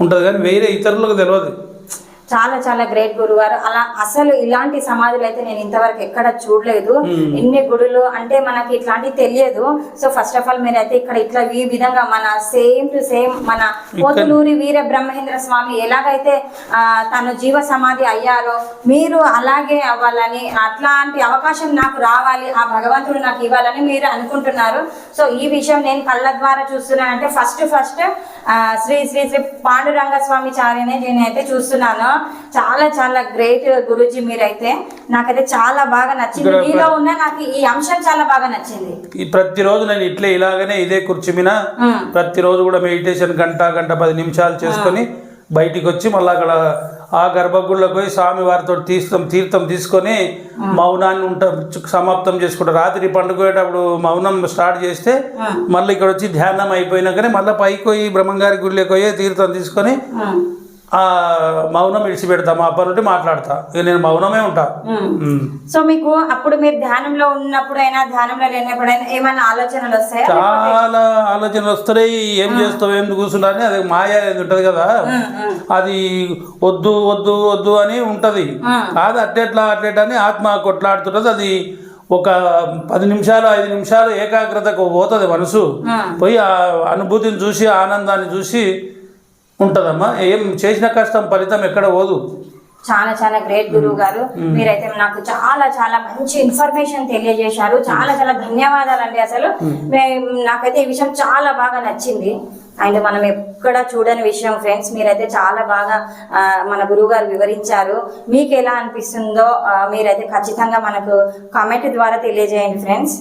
ఉంటుంది కానీ వేరే ఇతరులకు తెలియదు చాలా చాలా గ్రేట్ గురువు గారు అలా అసలు ఇలాంటి సమాధులు అయితే నేను ఇంతవరకు ఎక్కడ చూడలేదు. ఎన్ని గుడులు అంటే మనకి ఇట్లాంటివి తెలియదు. సో ఫస్ట్ ఆఫ్ ఆల్ మీరు అయితే ఇక్కడ ఇట్లా ఈ విధంగా మన సేమ్ టు సేమ్ మన పోతులూరి వీర బ్రహ్మేంద్ర స్వామి ఎలాగైతే ఆ, తను జీవ సమాధి అయ్యారో మీరు అలాగే అవ్వాలని అట్లాంటి అవకాశం నాకు రావాలి ఆ భగవంతుడు నాకు ఇవ్వాలని మీరు అనుకుంటున్నారు. సో ఈ విషయం నేను కళ్ళ ద్వారా చూస్తున్నానంటే ఫస్ట్ ఫస్ట్ శ్రీ శ్రీ శ్రీ పాండురంగ స్వామి చార్యనే నేనైతే చూస్తున్నాను. చాలా చాలా గ్రేట్ గురూజీ మీరైతే. నాకైతే చాలా బాగా నచ్చింది. మీలో ఉన్న నాకు ఈ అంశం చాలా బాగా నచ్చింది. ఈ ప్రతిరోజు నేను ఇట్లే ఇలాగనే ఇదే కుర్చీ మీద ఉమ్, ప్రతిరోజు కూడా మెడిటేషన్ గంట గంట పది నిమిషాలు చేసుకొని బయటికి వచ్చి మళ్ళీ అక్కడ ఆ గర్భగుడిలోకి పోయి స్వామి వారితో తీర్థం తీర్థం తీసుకొని మౌనాన్ని ఉంట సమాప్తం చేసుకుంటారు రాత్రి పండుకునేటప్పుడు మౌనం స్టార్ట్ చేస్తే మళ్ళీ ఇక్కడ వచ్చి ధ్యానం అయిపోయినాకనే మళ్ళీ పైకి పోయి బ్రహ్మంగారి గుడిలోకి పోయి తీర్థం తీసుకొని ఆ మౌనం విడిచిపెడతాము. అప్పటి నుండి మాట్లాడతా. ఇక నేను మౌనమే ఉంటా. సో మీకు అప్పుడు మీరు ధ్యానంలో ఉన్నప్పుడైనా ధ్యానంలో లేనప్పుడైనా ఏమైనా ఆలోచనలు వస్తాయా? చాలా ఆలోచనలు వస్తున్నాయి ఏం చేస్తావు ఏం కూర్చుంటా అని అది మాయ అనేది ఉంటది కదా. అది వద్దు వద్దు వద్దు అని ఉంటది. కాదు అట్లెట్లా అట్లెట్లా అని ఆత్మ కొట్లాడుతుంటది. అది ఒక పది నిమిషాలు ఐదు నిమిషాలు ఏకాగ్రతకు పోతుంది మనసు. పోయి ఆ అనుభూతిని చూసి ఆనందాన్ని చూసి ఉంటదమ్మా. ఏం చేసిన కష్టం ఫలితం ఎక్కడ పోదు. చాలా చాలా గ్రేట్ గురువు గారు మీరైతే నాకు చాలా చాలా మంచి ఇన్ఫర్మేషన్ తెలియజేశారు. చాలా చాలా ధన్యవాదాలు అండి అసలు నాకైతే ఈ విషయం చాలా బాగా నచ్చింది. అండ్ మనం ఎక్కడ చూడని విషయం ఫ్రెండ్స్ మీరైతే చాలా బాగా మన గురువు గారు వివరించారు. మీకు ఎలా అనిపిస్తుందో మీరైతే ఖచ్చితంగా మనకు కామెంట్ ద్వారా తెలియజేయండి ఫ్రెండ్స్